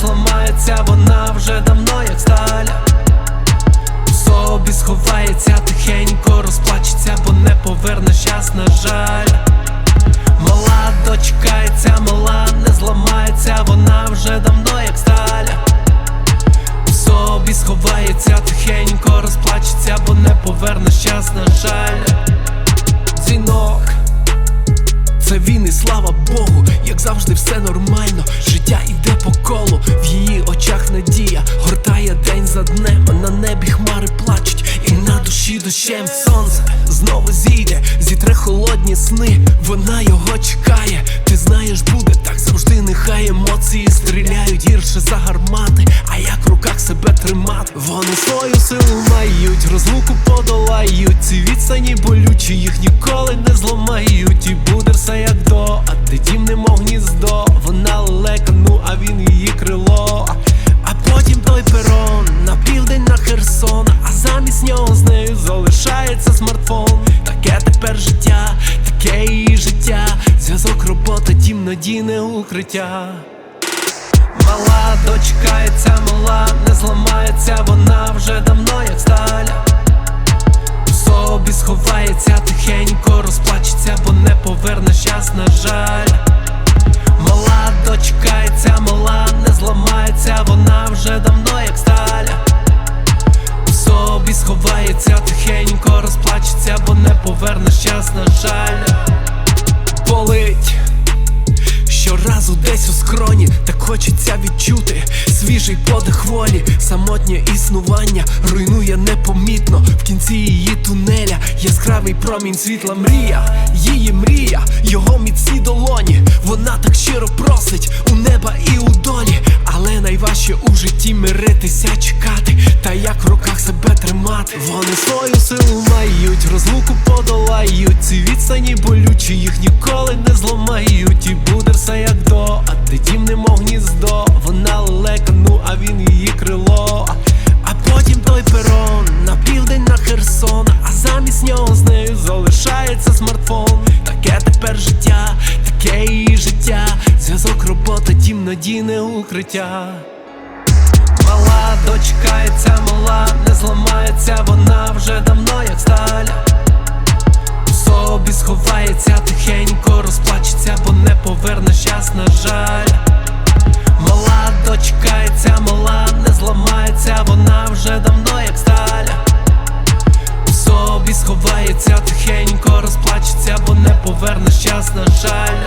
зламається, вона вже давно як сталь В собі сховається, тихенько розплачеться, бо не поверне щас, на жаль. Мала дочекається, мала не зламається, вона вже давно як сталь В собі сховається, тихенько розплачеться, бо не поверне щас, на жаль. Дзвінок це він і слава Богу, як завжди, все нормально. Дощем сонце знову зійде, зітре холодні сни, вона його чекає. Ти знаєш, буде так завжди, нехай емоції стріляють гірше за гармати. А як в руках себе тримати? Вони свою силу мають, розлуку подолають. Ці відстані болючі, їх ніколи не зламають. І буде смартфон. Таке тепер життя, таке її життя. Зв'язок, робота, дім, надійне укриття. Мала дочекається, мала не зламається, вона вже давно як сталь В собі сховається, тихенько розплачеться, бо не поверне щас, на жаль. Мала дочекається, мала не зламається, вона вже давно як сталь В собі сховається, тихенько бо не поверне щас, на жаль. Болить Щоразу десь у скроні, так хочеться відчути свіжий подих волі, самотнє існування руйнує непомітно в кінці її тунеля. Яскравий промінь світла мрія, її мрія, його міцні долоні. Вона так щиро просить Свою силу мають, розлуку подолають. Ці відстані болючі, їх ніколи не зламають. І буде все як до, а ти дім немов гніздо. Вона лелека, ну а він її крило. А потім той перон на південь на Херсон, а замість нього з нею залишається смартфон. Таке тепер життя, таке її життя. Зв'язок, робота, дім, надійне укриття. Мала дочекається, щас, на жаль.